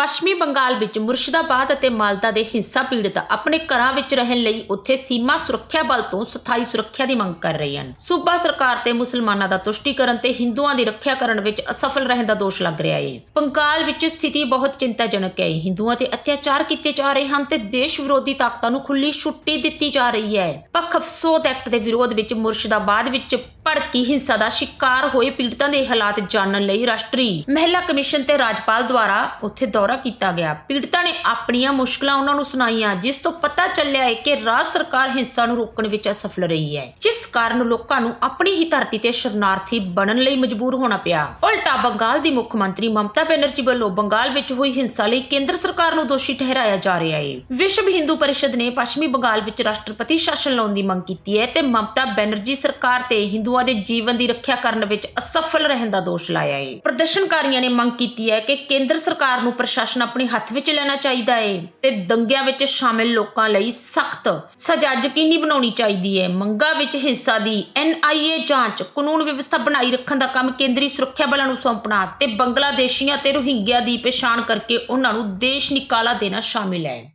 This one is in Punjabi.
ਪੱਛਮੀ ਬੰਗਾਲ ਵਿੱਚ ਮੁਰਸ਼ਿਦਾਬਾਦ ਅਤੇ ਮਾਲਦਾ ਦੇ ਹਿੰਸਾ ਪੀੜਤ ਆਪਣੇ ਘਰਾਂ ਵਿੱਚ ਰਹਿਣ ਲਈ ਉੱਥੇ ਸੀਮਾ ਸੁਰੱਖਿਆ ਬਲ ਤੋਂ ਸਥਾਈ ਸੁਰੱਖਿਆ ਦੀ ਮੰਗ ਕਰ ਰਹੇ ਹਨ। ਸੂਬਾ ਸਰਕਾਰ ਤੇ ਮੁਸਲਮਾਨਾਂ ਦਾ ਤੁਸ਼ਟੀਕਰਨ ਤੇ ਹਿੰਦੂਆਂ ਦੀ ਰੱਖਿਆ ਕਰਨ ਵਿੱਚ ਅਸਫਲ ਰਹਿਣ ਦਾ ਦੋਸ਼ ਲੱਗ ਰਿਹਾ ਹੈ। ਬੰਗਾਲ ਵਿੱਚ ਸਥਿਤੀ ਬਹੁਤ ਚਿੰਤਾਜਨਕ ਹੈ। ਹਿੰਦੂਆਂ ਤੇ ਅਤਿਆਚਾਰ ਕੀਤੇ ਜਾ ਰਹੇ ਹਨ ਤੇ ਦੇਸ਼ ਵਿਰੋਧੀ ਤਾਕਤਾਂ ਨੂੰ ਖੁੱਲੀ ਛੁੱਟੀ ਦਿੱਤੀ ਜਾ ਰਹੀ ਹੈ। ਪੱਖ ਅਫਸੋਸ ਐਕਟ ਦੇ ਵਿਰੋਧ ਵਿੱਚ ਮੁਰਸ਼ਿਦਾਬਾਦ ਵਿੱਚ ਭੜਕੀ ਹਿੰਸਾ ਦਾ ਸ਼ਿਕਾਰ ਹੋਏ ਪੀੜਤਾਂ ਦੇ ਹਾਲਾਤ ਜਾਣਨ ਲਈ ਰਾਸ਼ਟਰੀ ਮਹਿਲਾ ਕਮਿਸ਼ਨ ਤੇ ਰਾਜਪਾਲ ਦੁਆਰਾ ਉੱਥੇ ਦੌਰਾ ਕੀਤਾ ਗਿਆ। ਪੀੜਤਾਂ ਨੇ ਆਪਣੀਆਂ ਮੁਸ਼ਕਲਾਂ ਉਹਨਾਂ ਨੂੰ ਸੁਣਾਈਆਂ, ਜਿਸ ਤੋਂ ਪਤਾ ਚੱਲਿਆ ਹੈ ਕਿ ਰਾਜ ਸਰਕਾਰ ਹਿੰਸਾ ਨੂੰ ਰੋਕਣ ਵਿੱਚ ਅਸਫਲ ਰਹੀ ਹੈ। ਕਾਰਨ ਲੋਕਾਂ ਨੂੰ ਆਪਣੀ ਹੀ ਧਰਤੀ ਤੇ ਸ਼ਰਨਾਰਥੀ ਬਣਨ ਲਈ ਮਜਬੂਰ ਹੋਣਾ ਪਿਆ। ਉਲਟਾ ਬੰਗਾਲ ਦੀ ਮੁੱਖ ਮੰਤਰੀ ਮਮਤਾ ਬੈਨਰਜੀ ਵੱਲੋਂ ਬੰਗਾਲ ਵਿੱਚ ਹੋਈ ਹਿੰਸਾ ਲਈ ਕੇਂਦਰ ਸਰਕਾਰ ਨੂੰ ਦੋਸ਼ੀ ਠਹਿਰਾਇਆ ਜਾ ਰਿਹਾ ਹੈ। ਵਿਸ਼ਵ ਹਿੰਦੂ ਪਰਿਸ਼ਦ ਨੇ ਪੱਛਮੀ ਬੰਗਾਲ ਵਿੱਚ ਰਾਸ਼ਟਰਪਤੀ ਸ਼ਾਸਨ ਲਾਉਣ ਦੀ ਮੰਗ ਕੀਤੀ ਹੈ ਤੇ ਮਮਤਾ ਬੈਨਰਜੀ ਸਰਕਾਰ ਤੇ ਹਿੰਦੂਆਂ ਦੇ ਜੀਵਨ ਦੀ ਰੱਖਿਆ ਕਰਨ ਵਿੱਚ ਅਸਫਲ ਰਹਿਣ ਦਾ ਦੋਸ਼ ਲਾਇਆ ਹੈ। ਪ੍ਰਦਰਸ਼ਨਕਾਰੀਆਂ ਨੇ ਮੰਗ ਕੀਤੀ ਹੈ ਕਿ ਕੇਂਦਰ ਸਰਕਾਰ ਨੂੰ ਪ੍ਰਸ਼ਾਸਨ ਆਪਣੇ ਹੱਥ ਵਿੱਚ ਲੈਣਾ ਚਾਹੀਦਾ ਹੈ ਤੇ ਦੰਗਿਆਂ ਵਿੱਚ ਸ਼ਾਮਿਲ ਲੋਕਾਂ ਲਈ ਸਖਤ ਸਜ਼ਾ ਯਕੀਨੀ ਬਣਾਉਣੀ ਚਾਹੀਦੀ ਹੈ। ਮੰਗਾਂ ਵਿੱਚ ਹਿੰਸਾ ਦੀ ਐਨਆਈਏ ਜਾਂਚ, ਕਾਨੂੰਨ ਵਿਵਸਥਾ ਬਣਾਈ ਰੱਖਣ ਦਾ ਕੰਮ ਕੇਂਦਰੀ ਸੁਰੱਖਿਆ ਬਲਾਂ ਨੂੰ ਸੌਂਪਣਾ ਤੇ ਬੰਗਲਾਦੇਸ਼ੀਆਂ ਤੇ ਰੋਹਿੰਗਿਆ ਦੀ ਪਛਾਣ ਕਰਕੇ ਉਹਨਾਂ ਨੂੰ ਦੇਸ਼ ਨਿਕਾਲਾ ਦੇਣਾ ਸ਼ਾਮਿਲ ਹੈ।